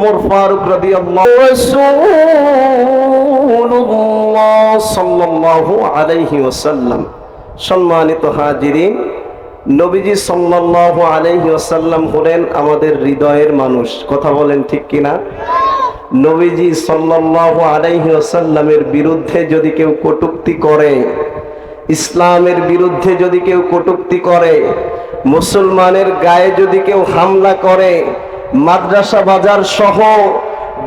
ওমর ফারুক রাদিয়াল্লাহু রাসূলুল্লাহ সাল্লাল্লাহু আলাইহি ওয়াসাল্লাম, সম্মানিত হাজিরিন, নবীজি সাল্লাল্লাহু আলাইহি ওয়াসাল্লাম হলেন আমাদের হৃদয়ের মানুষ। কথা বলেন ঠিক কিনা? নবীজি সাল্লাল্লাহু আলাইহি ওয়াসাল্লামের বিরুদ্ধে যদি কেউ কটূক্তি করে, ইসলামের বিরুদ্ধে যদি কেউ কটূক্তি করে, মুসলমানের গায়ে যদি কেউ হামলা করে মাদ্রাসা বাজার সহ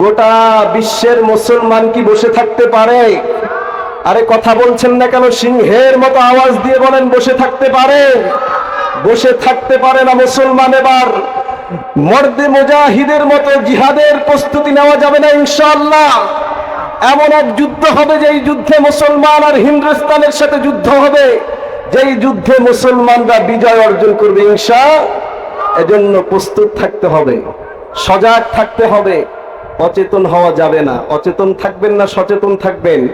গোটা বিশ্বের মুসলমান কি বসে থাকতে পারে? আরে কথা বলছেন না কেন? সিংহের মতো আওয়াজ দিয়ে বলেন, বসে থাকতে পারে? বসে থাকতে পারে না মুসলমান এবার। মর্দে মুজাহিদের মতো জিহাদের প্রস্তুতি নেওয়া যাবে না ইনশাল্লাহ এমন এক যুদ্ধ হবে যেই যুদ্ধে মুসলমান আর হিন্দুস্তানের সাথে যুদ্ধ হবে, যেই যুদ্ধে মুসলমানরা বিজয় অর্জন করবে ইনশা, এজন্য প্রস্তুত থাকতে হবে। সজাগ থাকতে হবে। অচেতন হওয়া যাবে না। অচেতন থাকবেন না, সচেতন থাকবেন।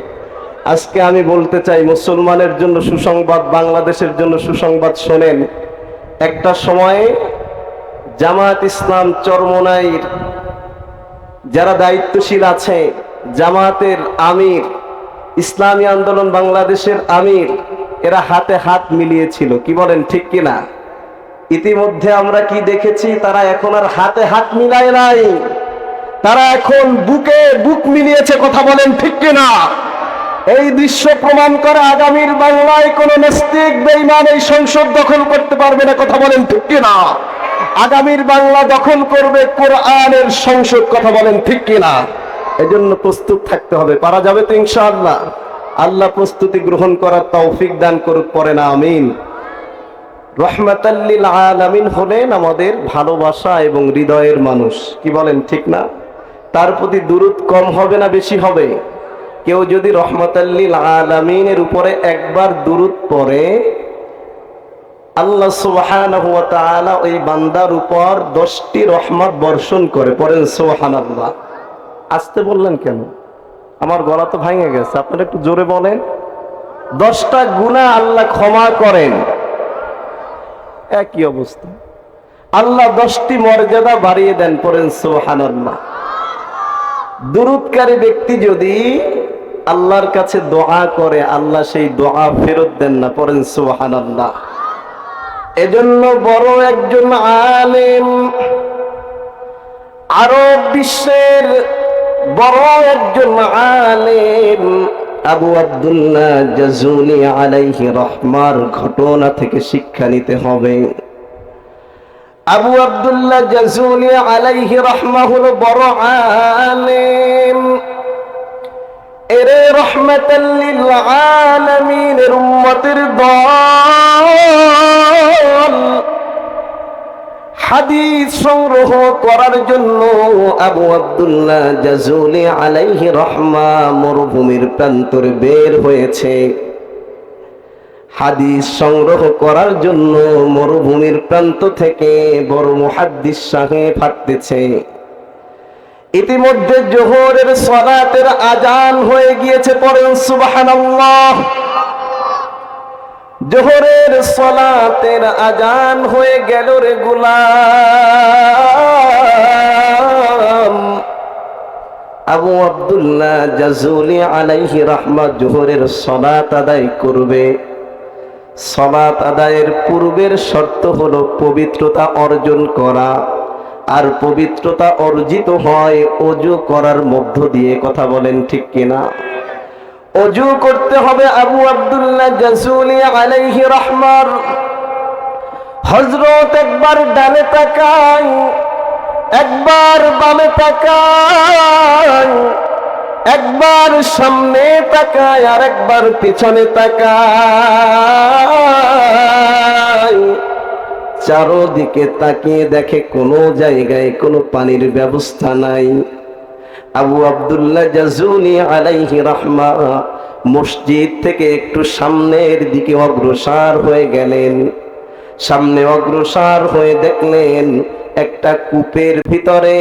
আজকে আমি বলতে চাই, মুসলমানের জন্য সুসংবাদ, বাংলাদেশের জন্য সুসংবাদ শোনেন। একটা সময়ে জামাত ইসলাম চরমনাইর যারা দায়িত্বশীল আছে জামাতের আমির, ইসলামী আন্দোলন বাংলাদেশের আমির, এরা হাতে হাত মিলিয়েছিল। কি বলেন, ঠিক কিনা? ইতিমধ্যে আমরা কি দেখেছি? তারা এখন আর হাতে হাত মিলায় নাই। তারা এখন বুকে বুক মিলিয়েছে কথা বলেন ঠিক কিনা? এই দৃশ্য প্রমাণ করে আগামীর বাংলায় কোন নাস্তিক বেইমান এই সংসদ দখল করতে পারবে না কথা বলেন ঠিক কিনা? আগামীর বাংলা দখল করবে কোরআনের সংসদ কথা বলেন ঠিক কিনা? এজন্য প্রস্তুত থাকতে হবে। পারা যাবে তো ইনশাআল্লাহ। আল্লাহ প্রস্তুতি গ্রহণ করার তৌফিক দান করুক, পরে না, আমিন। রহমাতাল্লিল আলামিন হলেন আমাদের ভালোবাসা এবং হৃদয়ের মানুষ। কি বলেন, ঠিক না? তার প্রতি দূরত কম হবে না বেশি হবে? কেউ যদি রহমতাল্লিল আলামিনের উপরে একবার দূরত পড়ে, আল্লাহ তাআলা ওই বান্দার উপর দশটি রহমত বর্ষণ করে পড়েন সুবহানাল্লাহ। আসতে বললেন কেন? আমার গলা তো ভাঙে গেছে, আপনারা একটু জোরে বলেন। দশটা গুণা আল্লাহ ক্ষমা করেন। একই অবস্থা। আল্লাহ দশটি মর্যাদা বাড়িয়ে দেন পড়েন, সুবহানাল্লাহ। দুরুদকারী ব্যক্তি যদি আল্লাহর কাছে দোয়া করে, আল্লাহ সেই দোয়া ফেরত দেন না, পড়েন, সুবহানাল্লাহ। এজন্য বড় একজন আলেম আরব বিশ্বের বড় একজন আলেম আবু আব্দুল্লাহ জাজুলি আলাইহি রহমার ঘটনা থেকে শিক্ষা নিতে হবে। আবু আব্দুল্লাহ জাজুলি আলাইহি রহমা হলো বড় আলেম এরে রহমাতাল্লিল আলামিনের উম্মতের দল। হাদিস সংগ্রহ করার জন্য আবু আব্দুল্লাহ জাজুলি আলাইহি রহমা মরুভূমির প্রান্তরে বের হয়েছে। হাদিস সংগ্রহ করার জন্য মরুভূমির প্রান্ত থেকে বড় মুহাদ্দিস সাহেব হাঁটতেছে। ইতিমধ্যে জোহরের সলাতের আজান হয়ে গিয়েছে পড়েন সুবহানাল্লাহ। জোহরের সলাতের আজান হয়ে গেল রে গুলাম। আবু আব্দুল্লাহ জাজুলি আলাইহি রহমত জোহরের সলাত আদায় করবে। সলাত আদায়ের পূর্বের শর্ত হলো পবিত্রতা অর্জন করা। আর পবিত্রতা অর্জিত হয় অজু করার মধ্য দিয়ে, কথা বলেন ঠিক কিনা? অজু করতে হবে আবু আব্দুল্লাহ জাসুলি আলাইহি রহমার। হজরত একবার ডানে তাকায়, একবার বামে তাকায়, একবার সামনে তাকায় আর একবার পিছনে তাকায়। চারোদিকে তাকিয়ে দেখে কোনো জায়গায় কোনো পানির ব্যবস্থা নাই। আবু আবদুল্লাহ জাজুনি আলাইহি রহমা মসজিদ থেকে একটু সামনের দিকে অগ্রসর হয়ে গেলেন। সামনে অগ্রসর হয়ে দেখলেন একটা কূপের ভিতরে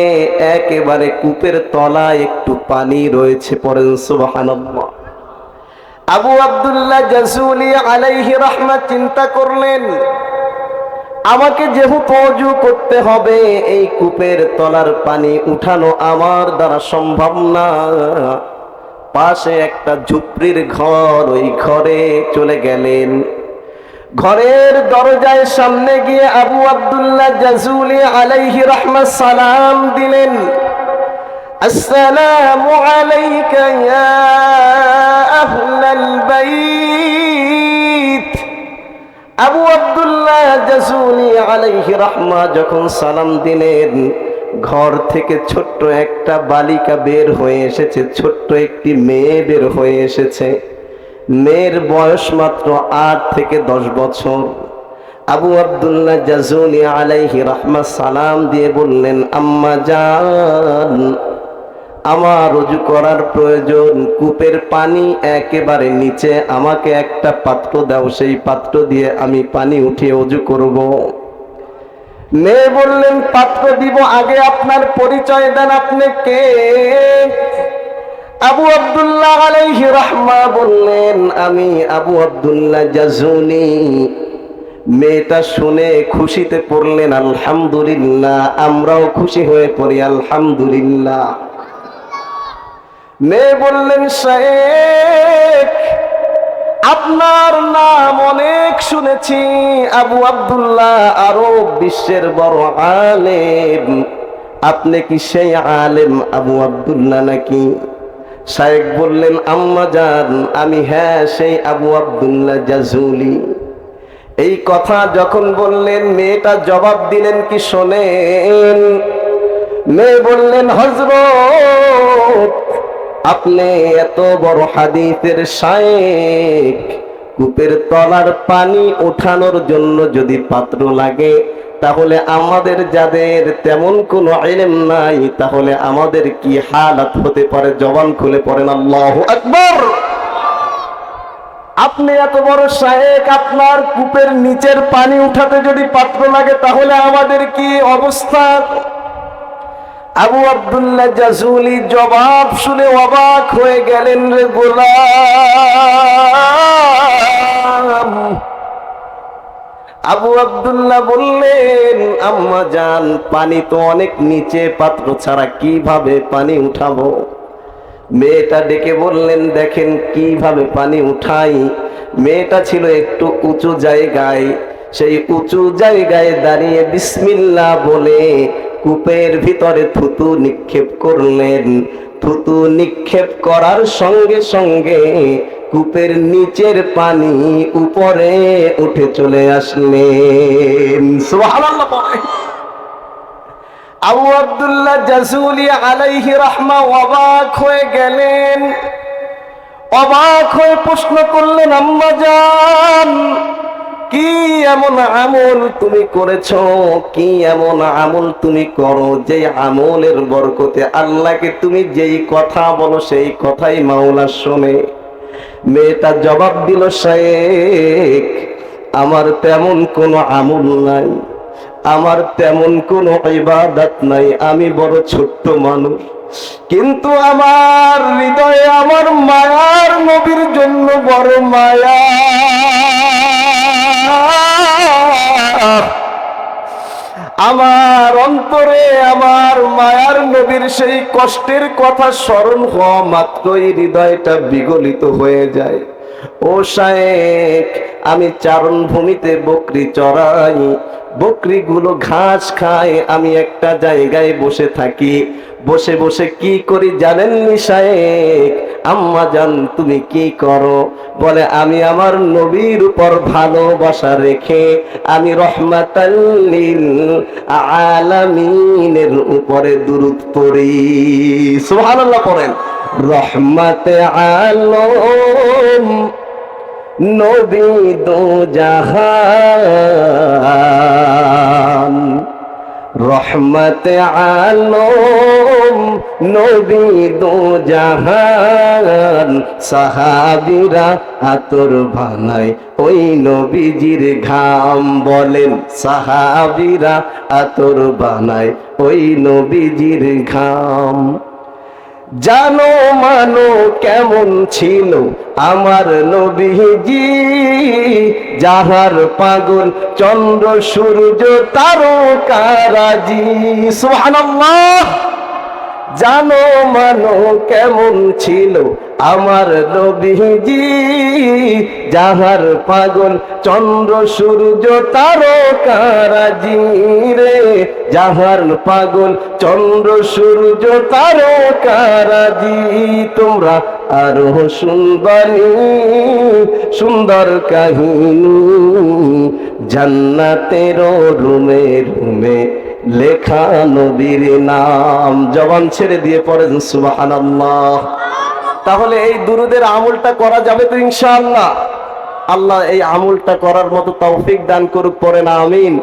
একেবারে কূপের তলায় একটু পানি রয়েছে পড়েন সুবহানাল্লাহ। আবু আব্দুল্লাহ জাজুলি আলাইহি রহমা চিন্তা করলেন আমাকে যেহেতু অজু করতে হবে, এই কূপের তলার পানি উঠানো আমার দ্বারা সম্ভব না। পাশে একটা ঝুপড়ির ঘর, ওই ঘরে চলে গেলেন। ঘরের দরজায় সামনে গিয়ে আবু আব্দুল্লাহ জাজুলি আলাইহি রহমত সালাম দিলেন, আসসালামু আলাইকা ইয়া আহলাল বাইত। আবু আব্দুল্লাহ যখন সালাম দিলেন, ঘর থেকে ছোট্ট একটা বালিকা বের হয়ে এসেছে, ছোট্ট একটি মেয়ে বের হয়ে এসেছে। মেয়ের বয়স মাত্র আট থেকে দশ বছর। আবু আবদুল্লাহ জাজুলি আলাইহি রহমা সালাম দিয়ে বললেন, আম্মা জান আমার রুজু করার প্রয়োজন, কূপের পানি একেবারে নিচে, আমাকে একটা পাত্র দাও, সেই পাত্র দিয়ে আমি পানি উঠিয়ে অজু করব। মেয়ে বললেন, পাত্র দিব, আগে আপনার পরিচয় দেন আপনি কে? আবু আব্দুল্লাহ আলাইহি রহমা বললেন, আমি আবু আব্দুল্লাহ জাজুনি। মেয়েটা শুনে খুশিতে পড়লেন, আলহামদুলিল্লাহ, আমরাও খুশি হয়ে পড়ি, আলহামদুলিল্লাহ। মেয়ে বললেন, শেখ, আপনার নাম অনেক শুনেছি। আবু আব্দুল্লাহ আরব বিশ্বের বড় আলেম। আপনি কি সেই আলেম আবু আব্দুল্লাহ নাকি? শায়েক বললেন, আম্মা যান আমি হ্যাঁ সেই আবু আব্দুল্লাহ জাজুলি। এই কথা যখন বললেন, মেয়েটা জবাব দিলেন, কি শোনেন? মেয়ে বললেন হজরত আপনি এত বড় হাদিসের শায়েক কূপের তলার পানি ওঠানোর জন্য যদি পাত্র লাগে, তাহলে আমাদের যাদের তেমন কোনো ইলম নাই, তাহলে আমাদের কি হালাত হতে পারে? জবান খুলে পড়েন, আল্লাহ আকবর। আপনি এত বড় শায়েক আপনার কূপের নিচের পানি উঠাতে যদি পাত্র লাগে, তাহলে আমাদের কি অবস্থা? আবু আবদুল্লাহ জাজুলি জবাব শুনে অবাক হয়ে গেলেন রে গোলাম। আবু আবদুল্লাহ বললেন, আম্মা জান, পানি তো অনেক নিচে, পাত্র ছাড়া কীভাবে পানি উঠাবো? মেয়েটা ডেকে বললেন, দেখেন কীভাবে পানি উঠাই। মেয়েটা ছিল একটু উঁচু জায়গায়, সেই উঁচু জায়গায় দাঁড়িয়ে বিসমিল্লা বলে কূপের ভিতরে থুতু নিক্ষেপ করলেন। থুতু নিক্ষেপ করার সঙ্গে সঙ্গে কূপের নিচের পানি উপরে উঠে চলে আসলেন। আবু আব্দুল্লাহ জাজুলি আলাইহি রহমা অবাক হয়ে গেলেন। অবাক হয়ে প্রশ্ন করলেন, আম্মা জান কি এমন আমল তুমি করেছ? কি এমন আমল তুমি করো যে আমলের বরকতে আল্লাহকে তুমি যেই কথা বলো সেই কথাই মাওলা শোনে? মেয়েটা জবাব দিল, শেখ, আমার তেমন কোনো আমল নাই। আমার তেমন কোনো ইবাদত নাই। আমি বড় ছোট্ট মানুষ। কিন্তু আমার হৃদয়ে আমার মায়ার নবীর জন্য বড় মায়া। আমার অন্তরে, আমার মায়ার নবীর সেই কষ্টের কথা স্মরণ হওয়া মাত্রই হৃদয়টা বিগলিত হয়ে যায়। ও শায়েক আমি চারণ ভূমিতে বকরি চড়াই, বকরিগুলো ঘাস খায়, আমি একটা জায়গায় বসে থাকি। বসে বসে কি করি জানেন নিশায়েক আম্মা জান, তুমি কি করো? বলে, আমি আমার নবীর উপর ভালোবাসা রেখে আমি রহমাতাল্লিল আলামিনের উপরে দুরুদ পড়ি। সুবহানাল্লাহ পড়েন। রহমাতে আলম, নবী দো জাহান। রহমত আলম, নবী দু জাহান, সাহাবিরা আতর ভাঙায়। ওই নবীজির ঘাম বলেন, সাহাবিরা আতর বানায়। ওই নবীজির ঘাম জানো মানো কেমন ছিল আমার নবীজি? যাহার পাগল চন্দ্র সূর্য তারকারাজি। সুবহানাল্লাহ। জানো মানো কেমন ছিল আমার নবীজি? যাহার পাগল চন্দ্র, সূর্য তারকারাজি রে যাহার পাগল চন্দ্র, সূর্য, তারকারাজি। তোমরা আরও সুন্দরী, সুন্দর কাহিনী। জান্নাতের রুমে রুমে লেখা নবীর নাম জবান ছেড়ে দিয়ে পড়েন সুবাহান তাহলে এই দুরুদের আমলটা করা যাবে তো ইনশাআল্লাহ। আল্লাহ এই আমলটা করার মতো তৌফিক দান করুক, পড়েন, আমিন।